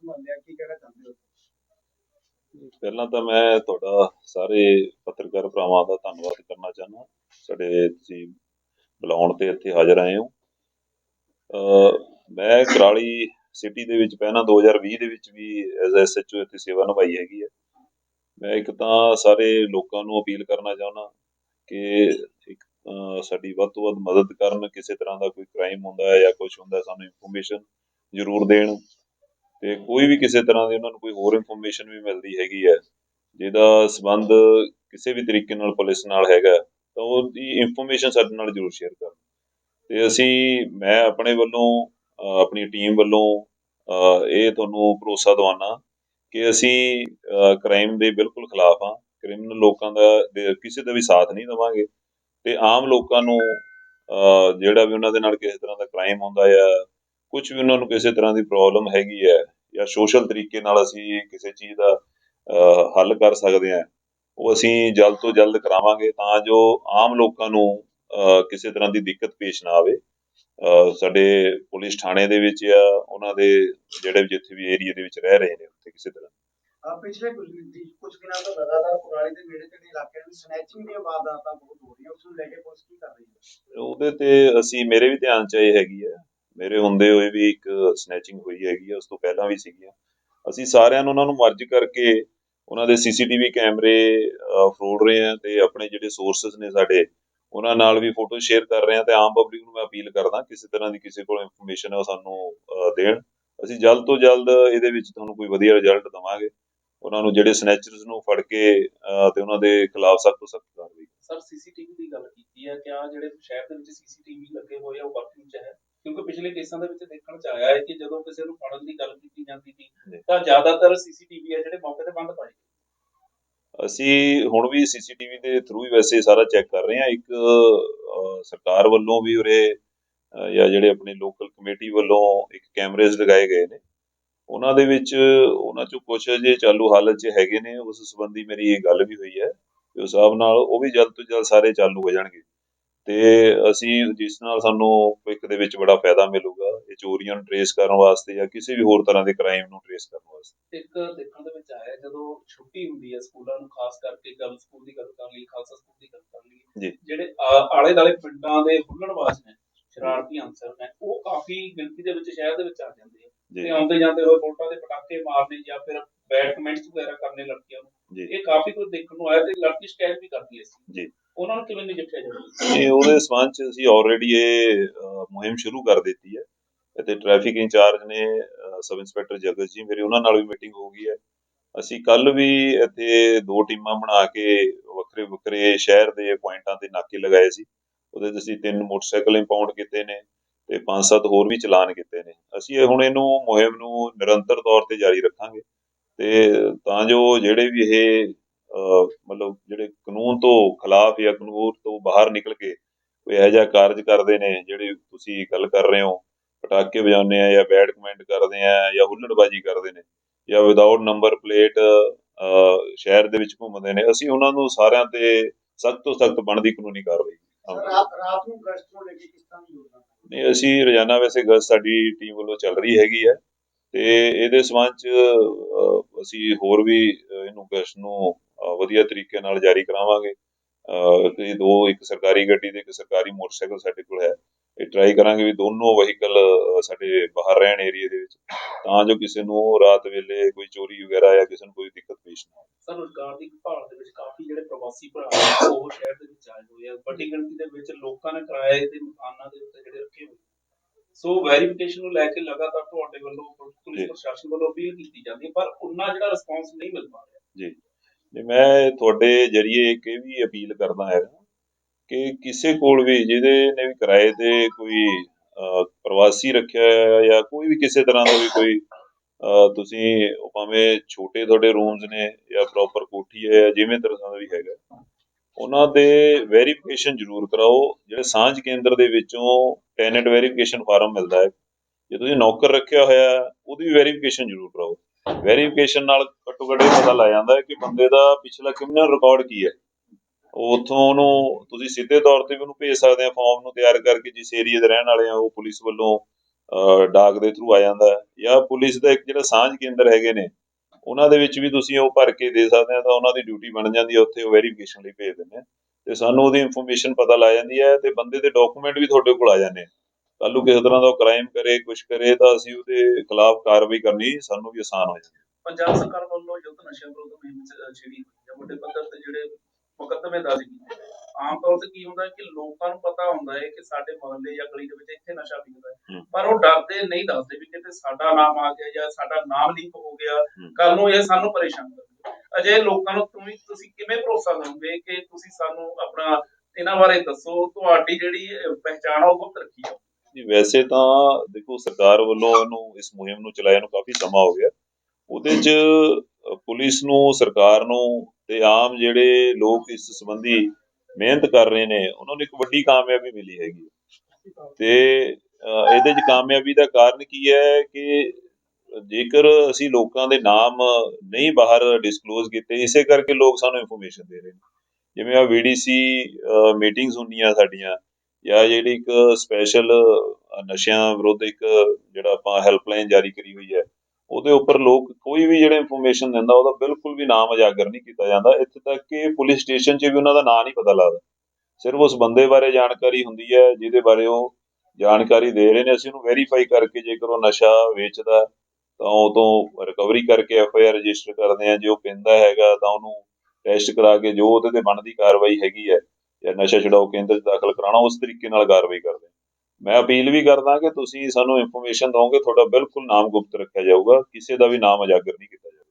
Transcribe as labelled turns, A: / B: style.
A: ਸੰਭਾਲਿਆ ਕੀ ਕਹਿਣਾ ਚਾਹੁੰਦੇ ਹੋ?
B: ਪਹਿਲਾਂ ਤਾਂ ਮੈਂ ਤੁਹਾਡਾ ਸਾਰੇ ਪੱਤਰਕਾਰ ਭਰਾਵਾਂ ਦਾ ਧੰਨਵਾਦ ਕਰਨਾ ਚਾਹੁੰਦਾ। ਸਾਡੇ ਤੁਸੀਂ ਬੁਲਾਉਣ ਤੇ ਇੱਥੇ ਹਾਜ਼ਰ ਆਏ ਹੋ। ਮੈਂ ਕਰਾਲੀ ਸਿਟੀ ਦੇ ਵਿੱਚ ਪਹਿਲਾਂ 2020 ਦੇ ਵਿੱਚ ਵੀ ਐਜ਼ ਐਸਐਚਓ ਇੱਥੇ ਸੇਵਾ ਨਿਭਾਈ ਹੈਗੀ ਹੈ ਮੈਂ ਇੱਕ ਤਾਂ ਸਾਰੇ ਲੋਕਾਂ ਨੂੰ ਅਪੀਲ ਕਰਨਾ ਚਾਹੁੰਦਾ ਕਿ ਇੱਕ ਸਾਡੀ ਵੱਧ ਤੋਂ ਵੱਧ ਮਦਦ ਕਰਨ, ਕਿਸੇ ਤਰ੍ਹਾਂ ਦਾ ਕੋਈ ਕ੍ਰਾਈਮ ਹੁੰਦਾ ਹੈ ਜਾਂ ਕੁਝ ਹੁੰਦਾ, ਸਾਨੂੰ ਇਨਫੋਰਮੇਸ਼ਨ ਜ਼ਰੂਰ ਦੇਣ। ਤੇ ਕੋਈ ਵੀ ਕਿਸੇ ਤਰ੍ਹਾਂ ਦੀ ਉਹਨਾਂ ਨੂੰ ਕੋਈ ਹੋਰ ਇਨਫੋਰਮੇਸ਼ਨ ਵੀ ਮਿਲਦੀ ਹੈਗੀ ਹੈ, ਜਿਹਦਾ ਸਬੰਧ ਕਿਸੇ ਵੀ ਤਰੀਕੇ ਨਾਲ ਪੁਲਿਸ ਨਾਲ ਹੈਗਾ, ਤਾਂ ਉਹਦੀ ਇਨਫੋਰਮੇਸ਼ਨ ਸਾਡੇ ਨਾਲ ਜ਼ਰੂਰ ਸ਼ੇਅਰ ਕਰਨ ਤੇ ਅਸੀਂ, ਮੈਂ ਆਪਣੇ ਵੱਲੋਂ ਆਪਣੀ ਟੀਮ ਵੱਲੋਂ ਇਹ ਤੁਹਾਨੂੰ ਭਰੋਸਾ ਦਿਵਾਉਣਾ ਕਿ ਅਸੀਂ ਕ੍ਰਾਈਮ ਦੇ ਬਿਲਕੁਲ ਖਿਲਾਫ ਹਾਂ। ਕ੍ਰਿਮੀਨਲ ਲੋਕਾਂ ਦਾ ਕਿਸੇ ਦਾ ਵੀ ਸਾਥ ਨਹੀਂ ਦੇਵਾਂਗੇ। ਤੇ ਆਮ ਲੋਕਾਂ ਨੂੰ ਜਿਹੜਾ ਵੀ ਉਹਨਾਂ ਦੇ ਨਾਲ ਕਿਸੇ ਤਰ੍ਹਾਂ ਦਾ ਕ੍ਰਾਈਮ ਹੁੰਦਾ ਆ ਕੁਝ ਵੀ ਉਹਨਾਂ ਨੂੰ ਕਿਸੇ ਤਰ੍ਹਾਂ ਦੀ ਪ੍ਰੋਬਲਮ ਹੈਗੀ ਹੈ ਜਾਂ ਸੋਸ਼ਲ ਤਰੀਕੇ ਨਾਲ ਅਸੀਂ ਕਿਸੇ ਚੀਜ਼ ਦਾ ਹੱਲ ਕਰ ਸਕਦੇ ਹਾਂ ਉਹ ਅਸੀਂ ਜਲਦ ਤੋਂ ਜਲਦ ਕਰਾਵਾਂਗੇ ਤਾਂ ਜੋ ਆਮ ਲੋਕਾਂ ਨੂੰ ਕਿਸੇ ਤਰ੍ਹਾਂ ਦੀ ਦਿੱਕਤ ਪੇਸ਼ ਨਾ ਆਵੇ। ਸਾਡੇ ਪੁਲਿਸ ਥਾਣੇ ਦੇ ਵਿੱਚ ਜਾਂ ਉਹਨਾਂ ਦੇ ਜਿਹੜੇ ਜਿੱਥੇ ਵੀ ਏਰੀਆ ਦੇ ਵਿੱਚ ਰਹਿ ਰਹੇ ਨੇ ਉੱਥੇ ਕਿਸੇ ਤਰ੍ਹਾਂ।
A: ਆ ਪਿਛਲੇ ਕੁਝ ਦਿਨ ਕੁਝ ਦਿਨਾਂ ਤੋਂ ਲਗਾਤਾਰ ਕੁਰਾਲੀ ਦੇ ਨੇੜੇ ਤੇੜੇ ਇਲਾਕਿਆਂ ਵਿੱਚ ਸਨੈਚਿੰਗ ਦੀਆਂ ਵਾਰਦਾਤਾਂ ਬਹੁਤ ਹੋ ਰਹੀਆਂ ਉਸ ਨੂੰ ਲੈ ਕੇ ਪੁਲਿਸ ਕੀ ਕਰ ਰਹੀ ਹੈ?
B: ਉਹਦੇ ਤੇ ਅਸੀਂ ਮੇਰੇ ਵੀ ਧਿਆਨ ਚ ਇਹ ਹੈਗੀ ਹੈ ਮੇਰੇ ਹੁੰਦੇ ਹੋਏ ਵੀ ਇੱਕ ਸਨੈਚਿੰਗ ਹੋਈ ਹੈਗੀ ਹੈ ਉਸ ਤੋਂ ਪਹਿਲਾਂ ਵੀ ਸੀਗੀਆਂ ਅਸੀਂ ਸਾਰਿਆਂ ਨੂੰ ਉਹਨਾਂ ਨੂੰ ਮਰਜ ਕਰਕੇ ਉਹਨਾਂ ਦੇ ਸੀਸੀਟੀਵੀ ਕੈਮਰੇ ਅਹ, ਫਰੋੜ ਰਹੇ ਹਾਂ ਤੇ ਆਪਣੇ ਜਿਹੜੇ ਸੋਰਸਸ ਨੇ ਸਾਡੇ ਉਹਨਾਂ ਨਾਲ ਵੀ ਫੋਟੋ ਸ਼ੇਅਰ ਕਰ ਰਹੇ ਹਾਂ ਤੇ ਆਮ ਪਬਲਿਕ ਨੂੰ ਮੈਂ ਅਪੀਲ ਕਰਦਾ ਕਿਸੇ ਤਰ੍ਹਾਂ ਦੀ ਕਿਸੇ ਕੋਲ ਇਨਫੋਰਮੇਸ਼ਨ ਹੈ ਉਹ ਸਾਨੂੰ ਅਹ, ਦੇਣ। ਅਸੀਂ ਜਲਦ ਤੋਂ ਜਲਦ ਇਹਦੇ ਵਿੱਚ ਤੁਹਾਨੂੰ ਕੋਈ ਵਧੀਆ ਰਿਜ਼ਲਟ ਦਵਾਂਗੇ। ਉਹਨਾਂ ਨੂੰ ਜਿਹੜੇ ਸਨੈਚਰਸ ਨੂੰ ਫੜ ਕੇ ਅਹ, ਤੇ ਉਹਨਾਂ ਦੇ ਖਿਲਾਫ ਸਖਤ ਤੋਂ ਸਖਤ ਕਾਰਵਾਈ।
C: ਸਰ ਸੀਸੀਟੀਵੀ ਦੀ ਗੱਲ ਕੀਤੀ ਹੈ ਕਿ ਆ ਜਿਹੜੇ ਸ਼ਹਿਰ ਦੇ ਵਿੱਚ ਸੀਸੀਟੀਵੀ ਲੱਗੇ ਹੋਏ ਆ ਉਹ ਵਰਕਿੰਗ ਚ ਹੈ? ਕਿਉਂਕਿ ਪਿਛਲੇ ਕੇਸਾਂ ਦੇ ਵਿੱਚ ਦੇਖਣ ਚ ਆਇਆ ਹੈ ਕਿ ਜਦੋਂ ਕਿਸੇ ਨੂੰ ਫੜਨ ਦੀ ਗੱਲ ਕੀਤੀ ਜਾਂਦੀ ਸੀ। ਤਾਂ ਜ਼ਿਆਦਾਤਰ ਸੀਸੀਟੀਵੀ ਆ ਜਿਹੜੇ ਮੌਕੇ ਤੇ ਬੰਦ ਪਾਏ
B: ਅਸੀਂ ਹੁਣ ਵੀ ਸੀਸੀਟੀਵੀ ਦੇ ਥਰੂ ਹੀ ਵੈਸੇ ਸਾਰਾ ਚੈੱਕ ਕਰ ਰਹੇ ਹਾਂ। ਇੱਕ ਸਰਕਾਰ ਵੱਲੋਂ ਵੀ ਉਰੇ ਜਾਂ ਜਿਹੜੇ ਆਪਣੇ ਲੋਕਲ ਕਮੇਟੀ ਵੱਲੋਂ ਇੱਕ ਕੈਮਰੇਜ਼ ਲਗਾਏ ਗਏ ਨੇ। ਉਹਨਾਂ ਦੇ ਵਿੱਚ ਉਹਨਾਂ ਚੋਂ ਕੁਝ ਜੇ ਚਾਲੂ ਹਾਲਤ 'ਚ ਹੈਗੇ ਨੇ। ਉਸ ਸੰਬੰਧੀ ਮੇਰੀ ਇਹ ਗੱਲ ਵੀ ਹੋਈ ਹੈ ਤੇ ਉਸ ਹਿਸਾਬ ਨਾਲ ਉਹ ਵੀ ਜਲਦ ਤੋਂ ਜਲਦ ਸਾਰੇ ਚਾਲੂ ਹੋ ਜਾਣਗੇ। ਤੇ ਅਸੀਂ ਜਿਸ ਨਾਲ ਸਾਨੂੰ ਭਵਿੱਖ ਦੇ ਵਿੱਚ ਬੜਾ ਫਾਇਦਾ ਮਿਲੂਗਾ ਇਹ ਚੋਰੀਆਂ ਨੂੰ ਟਰੇਸ ਕਰਨ ਵਾਸਤੇ ਜਾਂ ਕਿਸੇ ਵੀ ਹੋਰ ਤਰ੍ਹਾਂ ਦੇ ਕ੍ਰਾਈਮ ਨੂੰ ਟਰੇਸ ਕਰਨ ਵਾਸਤੇ
C: ਇੱਕ ਦੇਖਣ ਦੇ ਵਿੱਚ ਆਇਆ ਜਦੋਂ ਛੁੱਟੀ ਹੁੰਦੀ ਹੈ ਸਕੂਲਾਂ ਨੂੰ ਖਾਸ ਕਰਕੇ ਗਰਲ ਸਕੂਲ ਦੀ ਗੱਲ ਕਰ ਲਈ ਖਾਲਸਾ ਸਕੂਲ ਦੀ ਗੱਲ ਕਰ ਲਈ। ਜਿਹੜੇ ਆਲੇ ਦਾਲੇ ਪਿੰਡਾਂ ਦੇ ਹੁੱਲੜਬਾਜ਼ ਨੇ ਸ਼ਰਾਰਤੀ ਅਨਸਰ ਨੇ ਉਹ ਕਾਫੀ ਗਿਣਤੀ ਦੇ ਵਿੱਚ ਸ਼ਹਿਰ ਦੇ ਵਿੱਚ ਆ ਜਾਂਦੇ ਆ ਤੇ ਆਉਂਦੇ ਜਾਂਦੇ ਹੋਏ ਵੋਟਾਂ ਦੇ ਪਟਾਕੇ ਮਾਰਨੇ ਜਾਂ ਫਿਰ ਬੈਡ ਕਮੈਂਟਸ ਵਗੈਰਾ ਕਰਨੇ ਲੜਕੀਆਂ ਨੂੰ ਇਹ ਕਾਫੀ ਕੁਝ ਦੇਖਣ ਨੂੰ ਆਇਆ ਤੇ ਲੜਕੀ ਸ਼ਿਕਾਇਤ ਵੀ ਕਰਦੀ ਹੈ।
B: ਜੀ।
C: ਉਹਨਾਂ ਨੂੰ ਕਿਵੇਂ ਨਜਿੱਠਿਆ ਜਾਵੇ?
B: ਇਹ ਉਹਦੇ ਸਬੰਧ ਚ ਅਸੀਂ ਆਲਰੇਡੀ ਇਹ ਮੁਹਿੰਮ ਸ਼ੁਰੂ ਕਰ ਦਿੱਤੀ ਹੈ। ਅਤੇ ਟ੍ਰੈਫਿਕ ਇੰਚਾਰਜ ਨੇ ਸਬ ਇੰਸਪੈਕਟਰ ਜਗਤ ਜੀ, ਮੇਰੇ ਉਹਨਾਂ ਨਾਲ ਵੀ ਮੀਟਿੰਗ ਹੋ ਗਈ ਹੈ। ਅਸੀਂ ਕੱਲ ਵੀ ਇੱਥੇ ਦੋ ਟੀਮਾਂ ਬਣਾ ਕੇ ਵੱਖਰੇ ਵੱਖਰੇ ਸ਼ਹਿਰ ਦੇ ਪੁਆਇੰਟਾਂ ਤੇ ਨਾਕੇ ਲਗਾਏ ਸੀ। ਉਹਦੇ 'ਚ ਅਸੀਂ ਤਿੰਨ ਮੋਟਰਸਾਈਕਲ ਇੰਪਾਉਂਡ ਕੀਤੇ ਨੇ ਤੇ ਪੰਜ ਸੱਤ ਹੋਰ ਵੀ ਚਲਾਨ ਕੀਤੇ ਨੇ। ਅਸੀਂ ਹੁਣ ਇਹਨੂੰ ਮੁਹਿੰਮ ਨੂੰ ਨਿਰੰਤਰ ਤੌਰ ਤੇ ਜਾਰੀ ਰੱਖਾਂਗੇ ਤੇ ਤਾਂ ਜੋ ਜਿਹੜੇ ਵੀ ਇਹ ਮਤਲਬ ਜਿਹੜੇ ਕਾਨੂੰਨ ਤੋਂ ਖਿਲਾਫ ਜਾਂ ਕਾਨੂੰਨ ਤੋਂ ਬਾਹਰ ਨਿਕਲ ਕੇ ਕੋਈ ਇਹੋ ਜਿਹਾ ਕਾਰਜ ਕਰਦੇ ਨੇ ਜਿਹੜੇ ਤੁਸੀਂ ਗੱਲ ਕਰ ਰਹੇ ਹੋ ਪਟਾਕੇ ਵਜਾਉਂਦੇ ਆ ਜਾਂ ਬੈਡ ਕਮੈਂਟ ਕਰਦੇ ਆ ਜਾਂ ਹੁੱਲੜਬਾਜੀ ਕਰਦੇ ਨੇ ਜਾਂ ਵਿਦਆਊਟ ਨੰਬਰ ਪਲੇਟ ਸ਼ਹਿਰ ਦੇ ਵਿੱਚ ਘੁੰਮਦੇ ਨੇ ਅਸੀਂ ਉਹਨਾਂ ਨੂੰ ਸਾਰਿਆਂ ਤੇ ਸਖਤ ਤੋਂ ਸਖਤ ਬਣਦੀ ਕਾਨੂੰਨੀ ਕਾਰਵਾਈ।
A: ਰਾਤ ਰਾਤ ਨੂੰ ਗਸ਼ਤ ਨੂੰ ਲੈ ਕੇ ਕਿਸ ਤਰ੍ਹਾਂ ਹੈ?
B: ਨਹੀਂ ਅਸੀਂ ਰੋਜ਼ਾਨਾ ਵੈਸੇ ਗਸ਼ਤ ਸਾਡੀ ਟੀਮ ਵੱਲੋਂ ਚੱਲ ਰਹੀ ਹੈਗੀ ਹੈ ਤੇ ਇਹਦੇ ਸਬੰਧ ਚ ਅਸੀਂ ਹੋਰ ਵੀ ਇਹਨੂੰ ਗਸ਼ਤ ਨੂੰ ਵਧੀਆ ਤਰੀਕੇ ਨਾਲ ਜਾਰੀ ਕਰਾਵਾਂਗੇ। ਤੇ ਦੋ ਇੱਕ ਸਰਕਾਰੀ ਗੱਡੀ ਤੇ ਇੱਕ ਸਰਕਾਰੀ ਮੋਟਰਸਾਈਕਲ ਸਾਡੇ ਕੋਲ ਹੈ। ਇਹ ਟਰਾਈ ਕਰਾਂਗੇ ਵੀ ਦੋਨੋਂ ਵਹੀਕਲ ਸਾਡੇ ਬਾਹਰ ਰਹਿਣ ਏਰੀਆ ਦੇ ਵਿੱਚ। ਤਾਂ ਜੋ ਕਿਸੇ ਨੂੰ ਰਾਤ ਵੇਲੇ ਕੋਈ ਚੋਰੀ ਵਗੈਰਾ ਜਾਂ ਕਿਸੇ ਨੂੰ ਕੋਈ ਦਿੱਕਤ ਪੇਸ਼ ਨਾ ਆਵੇ
C: ਸਰ ਰੁਜ਼ਗਾਰ ਦੀ ਭਾਲ ਦੇ ਵਿੱਚ ਕਾਫੀ ਜਿਹੜੇ ਪ੍ਰਵਾਸੀ ਭਰਾ ਉਹ ਸ਼ਹਿਰ ਦੇ ਵਿੱਚ ਆਏ ਹੋਏ ਆ। ਵੱਡੀ ਗਿਣਤੀ ਦੇ ਵਿੱਚ ਲੋਕਾਂ ਨੇ ਕਿਰਾਏ ਦੇ ਮਕਾਨਾਂ ਦੇ ਉੱਤੇ ਜਿਹੜੇ ਰੱਖੇ ਹੋਏ। ਸੋ ਵੈਰੀਫਿਕੇਸ਼ਨ ਨੂੰ ਲੈ ਕੇ ਲਗਾਤਾਰ ਤੁਹਾਡੇ ਵੱਲੋਂ ਪੁਲਿਸ
B: ਜੀ।
C: ਪ੍ਰਸ਼ਾਸਨ ਵੱਲੋਂ ਅਪੀਲ ਕੀਤੀ ਜਾਂਦੀ ਹੈ ਪਰ ਉਹਨਾਂ ਜਿਹੜਾ ਰਿਸਪਾਂਸ ਨਹੀਂ ਮਿਲ ਪਾ ਰਿਹਾ।
B: ਤੇ ਮੈਂ ਤੁਹਾਡੇ ਜਰੀਏ ਇੱਕ ਇਹ ਵੀ ਅਪੀਲ ਕਰਦਾ ਹੈਗਾ ਕਿ ਕਿਸੇ ਕੋਲ ਵੀ ਜਿਹਦੇ ਨੇ ਵੀ ਕਿਰਾਏ ਤੇ ਕੋਈ ਪ੍ਰਵਾਸੀ ਰੱਖਿਆ ਹੋਇਆ ਜਾਂ ਕੋਈ ਵੀ ਕਿਸੇ ਤਰ੍ਹਾਂ ਦਾ ਵੀ ਕੋਈ ਤੁਸੀਂ ਭਾਵੇਂ ਛੋਟੇ ਤੁਹਾਡੇ ਰੂਮਸ ਨੇ ਜਾਂ ਪ੍ਰੋਪਰ ਕੋਠੀ ਹੈ ਜਾਂ ਜਿਵੇਂ ਤਰ੍ਹਾਂ ਦਾ ਵੀ ਹੈਗਾ, ਉਹਨਾਂ ਦੇ ਵੈਰੀਫਿਕੇਸ਼ਨ ਜ਼ਰੂਰ ਕਰਾਓ। ਜਿਹੜੇ ਸਾਂਝ ਕੇਂਦਰ ਦੇ ਵਿੱਚੋਂ ਟੈਨੈਂਟ ਵੈਰੀਫਿਕੇਸ਼ਨ ਫਾਰਮ ਮਿਲਦਾ ਹੈ। ਜੇ ਤੁਸੀਂ ਨੌਕਰ ਰੱਖਿਆ ਹੋਇਆ, ਉਹਦੀ ਵੀ ਵੈਰੀਫਿਕੇਸ਼ਨ ਜ਼ਰੂਰ ਕਰਾਓ। ਵੈਰੀਫਿਕੇਸ਼ਨ ਨਾਲ ਘੱਟੋ ਘੱਟ ਇਹ ਪਤਾ ਲੱਗ ਜਾਂਦਾ ਹੈ ਕਿ ਬੰਦੇ ਦਾ ਪਿਛਲਾ ਕ੍ਰਿਮੀਨਲ ਰਿਕਾਰਡ ਕੀ ਹੈ। ਉਹ ਉਹਨੂੰ ਤੁਸੀਂ ਸਿੱਧੇ ਤੌਰ ਤੇ ਵੀ ਉਹਨੂੰ ਭੇਜ ਸਕਦੇ ਆ ਫਾਰਮ ਨੂੰ ਤਿਆਰ ਕਰਕੇ ਜਿਸ ਏਰੀਆ ਦੇ ਰਹਿਣ ਵਾਲੇ ਆ, ਉਹ ਪੁਲਿਸ ਵੱਲੋਂ ਡਾਕ ਦੇ ਥਰੂ ਆ ਜਾਂਦਾ ਜਾਂ ਪੁਲਿਸ ਦਾ ਇੱਕ ਜਿਹੜਾ ਸਾਂਝ ਕੇਂਦਰ ਹੈਗੇ ਨੇ, ਉਹਨਾਂ ਦੇ ਵਿੱਚ ਵੀ ਤੁਸੀਂ ਉਹ ਭਰ ਕੇ ਦੇ ਸਕਦੇ ਆ ਤਾਂ ਉਹਨਾਂ ਦੀ ਡਿਊਟੀ ਬਣ ਜਾਂਦੀ ਹੈ, ਉੱਥੇ ਉਹ ਵੈਰੀਫਿਕੇਸ਼ਨ ਲਈ ਭੇਜ ਦਿੰਦੇ ਆ। ਤੇ ਸਾਨੂੰ ਉਹਦੀ ਇਨਫੋਰਮੇਸ਼ਨ ਪਤਾ ਲੱਗ ਜਾਂਦੀ ਹੈ ਤੇ ਬੰਦੇ ਦੇ ਡਾਕੂਮੈਂਟ ਵੀ ਤੁਹਾਡੇ ਕੋਲ ਆ ਜਾਂਦੇ ਆ। ਕੱਲ ਕਿਸੇ ਤਰ੍ਹਾਂ ਦਾ ਕ੍ਰਾਈਮ ਕਰੇ ਕੁਝ ਕਰੇ ਤਾਂ ਅਸੀਂ ਉਹਦੇ ਖਿਲਾਫ ਕਾਰਵਾਈ ਕਰਨੀ ਸਾਨੂੰ ਵੀ ਆਸਾਨ ਹੋ ਜਾਂਦੀ
C: ਪੰਜਾਬ ਸਰਕਾਰ ਵੱਲੋਂ ਯੁੱਧ ਨਸ਼ਾ ਵਿਰੋਧ ਮੁਹਿੰਮ ਛੇੜੀ ਹੈ। ਵੱਡੇ ਪੱਧਰ ਤੇ ਜਿਹੜੇ ਮੁਕੱਦਮੇ ਦਰਜ ਕੀਤੇ। ਆਮ ਤੌਰ ਤੇ ਕੀ ਹੁੰਦਾ ਹੈ ਕਿ ਲੋਕਾਂ ਨੂੰ ਪਤਾ ਹੁੰਦਾ ਹੈ ਕਿ ਸਾਡੇ ਮੁਹੱਲੇ ਜਾਂ ਗਲੀ ਦੇ ਵਿੱਚ ਇੱਥੇ ਨਸ਼ਾ ਵਿਕਦਾ ਹੈ। ਪਰ ਉਹ ਡਰਦੇ ਨਹੀਂ ਦੱਸਦੇ ਵੀ ਕਿਤੇ ਸਾਡਾ ਨਾਮ ਆ ਗਿਆ ਜਾਂ ਸਾਡਾ ਨਾਮ ਲੀਕ ਹੋ ਗਿਆ। ਕੱਲ ਨੂੰ ਇਹ ਸਾਨੂੰ ਪਰੇਸ਼ਾਨ ਕਰਦਾ ਅਜੇ ਲੋਕਾਂ ਨੂੰ ਤੁਸੀਂ ਤੁਸੀਂ ਕਿਵੇਂ ਭਰੋਸਾ ਦਿਓਗੇ ਕਿ ਤੁਸੀਂ ਸਾਨੂੰ ਆਪਣਾ ਇਹਨਾਂ ਬਾਰੇ ਦੱਸੋ? ਤੁਹਾਡੀ ਜਿਹੜੀ ਪਹਿਚਾਣ ਉਹ ਗੁਪਤ ਰੱਖੀ ਜਾਓ
B: ਜੀ ਵੈਸੇ ਤਾਂ ਦੇਖੋ ਸਰਕਾਰ ਵੱਲੋਂ ਇਹਨੂੰ, ਇਸ ਮੁਹਿੰਮ ਨੂੰ ਚਲਾਇਆ ਨੂੰ ਕਾਫੀ ਸਮਾਂ ਹੋ ਗਿਆ। ਉਹਦੇ 'ਚ ਪੁਲਿਸ ਨੂੰ, ਸਰਕਾਰ ਨੂੰ ਤੇ ਆਮ ਜਿਹੜੇ ਲੋਕ ਇਸ ਸੰਬੰਧੀ ਮਿਹਨਤ ਕਰ ਰਹੇ ਨੇ, ਉਹਨਾਂ ਨੂੰ ਇੱਕ ਵੱਡੀ ਕਾਮਯਾਬੀ ਮਿਲੀ ਹੈਗੀ। ਤੇ ਇਹਦੇ 'ਚ ਕਾਮਯਾਬੀ ਦਾ ਕਾਰਨ ਕੀ ਹੈ ਕਿ ਜੇਕਰ ਅਸੀਂ ਲੋਕਾਂ ਦੇ ਨਾਮ ਨਹੀਂ ਬਾਹਰ ਡਿਸਕਲੋਜ਼ ਕੀਤੇ, ਇਸੇ ਕਰਕੇ ਲੋਕ ਸਾਨੂੰ ਇਨਫੋਰਮੇਸ਼ਨ ਦੇ ਰਹੇ ਨੇ। ਜਿਵੇਂ ਆ ਵੀਡੀਸੀ ਮੀਟਿੰਗਸ ਹੁੰਦੀਆਂ ਸਾਡੀਆਂ ਜਾਂ ਜਿਹੜੀ ਇੱਕ ਸਪੈਸ਼ਲ ਨਸ਼ਿਆਂ ਵਿਰੁੱਧ ਇੱਕ, ਜਿਹੜਾ ਆਪਾਂ ਹੈਲਪਲਾਈਨ ਜਾਰੀ ਕਰੀ ਹੋਈ ਹੈ, ਉਹਦੇ ਉੱਪਰ ਲੋਕ ਕੋਈ ਵੀ ਜਿਹੜਾ ਇਨਫੋਰਮੇਸ਼ਨ ਦਿੰਦਾ, ਉਹਦਾ ਬਿਲਕੁਲ ਵੀ ਨਾਮ ਉਜਾਗਰ ਨਹੀਂ ਕੀਤਾ ਜਾਂਦਾ। ਇੱਥੇ ਤੱਕ ਕਿ ਪੁਲਿਸ ਸਟੇਸ਼ਨ 'ਚ ਵੀ ਉਹਨਾਂ ਦਾ ਨਾਮ ਨਹੀਂ ਪਤਾ ਲੱਗਦਾ। ਸਿਰਫ ਉਸ ਬੰਦੇ ਬਾਰੇ ਜਾਣਕਾਰੀ ਹੁੰਦੀ ਹੈ, ਜਿਹਦੇ ਬਾਰੇ ਉਹ ਜਾਣਕਾਰੀ ਦੇ ਰਹੇ ਨੇ। ਅਸੀਂ ਉਹਨੂੰ ਵੈਰੀਫਾਈ ਕਰਕੇ ਜੇਕਰ ਉਹ ਨਸ਼ਾ ਵੇਚਦਾ ਤਾਂ ਉਹ ਤੋਂ ਰਿਕਵਰੀ ਕਰਕੇ ਐਫ ਆਈ ਆਰ ਰਜਿਸਟਰ ਕਰਦੇ ਆ ਜੇ ਉਹ ਪਿੰਦਾ ਹੈਗਾ, ਤਾਂ ਉਹਨੂੰ ਟੈਸਟ ਕਰਾ ਕੇ ਜੋ ਉਹਦੇ ਤੇ ਬਣਦੀ ਕਾਰਵਾਈ ਹੈਗੀ ਹੈ ਜਾਂ ਨਸ਼ਾ ਛਡਾਓ ਕੇਂਦਰ 'ਚ ਦਾਖਲ ਕਰਾਉਣਾ, ਉਸ ਤਰੀਕੇ ਨਾਲ ਕਾਰਵਾਈ ਕਰਦੇ ਮੈਂ ਅਪੀਲ ਵੀ ਕਰਦਾ ਕਿ ਤੁਸੀਂ ਸਾਨੂੰ ਇਨਫੋਰਮੇਸ਼ਨ ਦਿਓਗੇ, ਤੁਹਾਡਾ ਬਿਲਕੁਲ ਨਾਮ ਗੁਪਤ ਰੱਖਿਆ ਜਾਊਗਾ, ਕਿਸੇ ਦਾ ਵੀ ਨਾਮ ਉਜਾਗਰ ਨਹੀਂ ਕੀਤਾ ਜਾਊਗਾ।